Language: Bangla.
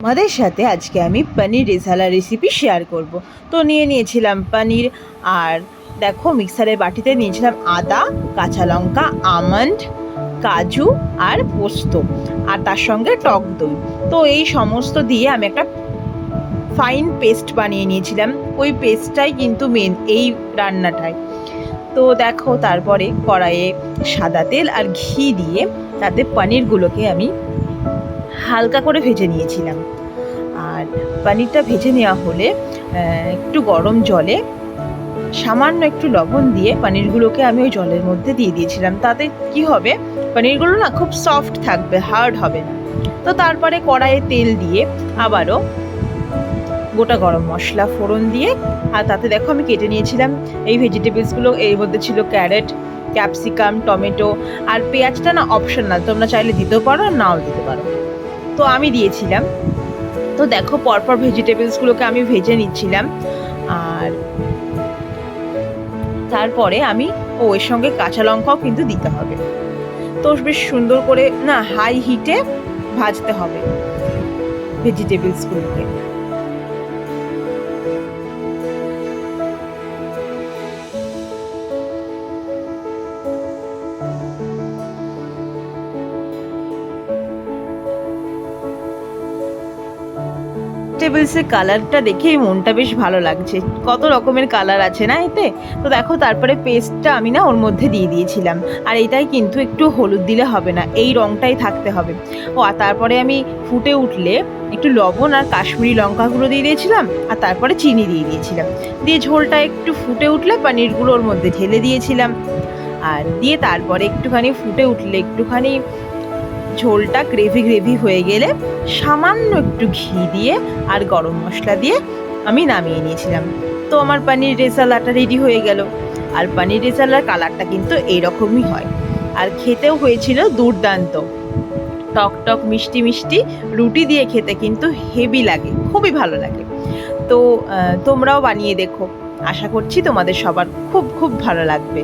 তোমাদের সাথে আজকে আমি পনির রেজালা রেসিপি শেয়ার করব। তো নিয়ে নিয়েছিলাম পনির, আর দেখো মিক্সারের বাটিতে নিয়েছিলাম আদা, কাঁচা লঙ্কা, আমন্ড, কাজু আর পোস্ত, আর তার সঙ্গে টক দই। তো এই সমস্ত দিয়ে আমি একটা ফাইন পেস্ট বানিয়ে নিয়েছিলাম। ওই পেস্টটাই কিন্তু মেন এই রান্নাটায় তো দেখো তারপরে কড়াইয়ে সাদা তেল আর ঘি দিয়ে তাতে পনিরগুলোকে আমি হালকা করে ভেজে নিয়েছিলাম। আর পনিরটা ভেজে নেওয়া হলে একটু গরম জলে সামান্য একটু লবণ দিয়ে পনিরগুলোকে আমি ওই জলের মধ্যে দিয়ে দিয়েছিলাম। তাতে কি হবে? পনিরগুলো না খুব সফট থাকবে হার্ড হবে না। তো তারপরে কড়াইয়ে তেল দিয়ে আবারও গোটা গরম মশলা, ফোড়ন দিয়ে, আর তাতে দেখো আমি কেটে নিয়েছিলাম এই ভেজিটেবলসগুলো এর মধ্যে ছিল ক্যারেট ক্যাপসিকাম টমেটো আর পেঁয়াজটা না অপশনাল তোমরা চাইলে দিতেও পারো নাও দিতে পারো। তো আমি দিয়েছিলাম। তো দেখো, পরপর ভেজিটেবলসগুলোকে আমি ভেজে নিচ্ছিলাম। আর তারপরে আমি ও এর সঙ্গে কাঁচা লঙ্কাও কিন্তু দিতে হবে। তো বেশ সুন্দর করে, না হাই হিটে ভাজতে হবে ভেজিটেবলসগুলোকে ভেজিটেবলসের কালারটা দেখেই মনটা বেশ ভালো লাগছে। কত রকমের কালার আছে না এতে? তো দেখো, তারপরে পেস্টটা আমি না ওর মধ্যে দিয়ে দিয়েছিলাম। আর এটাই কিন্তু একটু হলুদ দিলে হবে না, এই রঙটাই থাকতে হবে। ও, আর তারপরে আমি ফুটে উঠলে একটু লবণ আর কাশ্মীরি লঙ্কাগুলো দিয়ে দিয়েছিলাম, আর তারপরে চিনি দিয়ে দিয়েছিলাম। দিয়ে ঝোলটা একটু ফুটে উঠলে পনিরগুলো ওর মধ্যে ঢেলে দিয়েছিলাম। আর দিয়ে তারপরে একটুখানি ফুটে উঠলে একটুখানি ঝোলটা গ্রেভি গ্রেভি হয়ে গেলে সামান্য একটু ঘি দিয়ে আর গরম মশলা দিয়ে আমি নামিয়ে নিয়েছিলাম। তো আমার পানির রেসালাটা রেডি হয়ে গেল। আর পানির রেসালার কালারটা কিন্তু এইরকমই হয়। আর খেতেও হয়েছিল দুর্দান্ত। টক টক, মিষ্টি মিষ্টি, রুটি দিয়ে খেতে কিন্তু হেভি লাগে, খুবই ভালো লাগে। তো তোমরাও বানিয়ে দেখো। আশা করছি তোমাদের সবার খুব খুব ভালো লাগবে।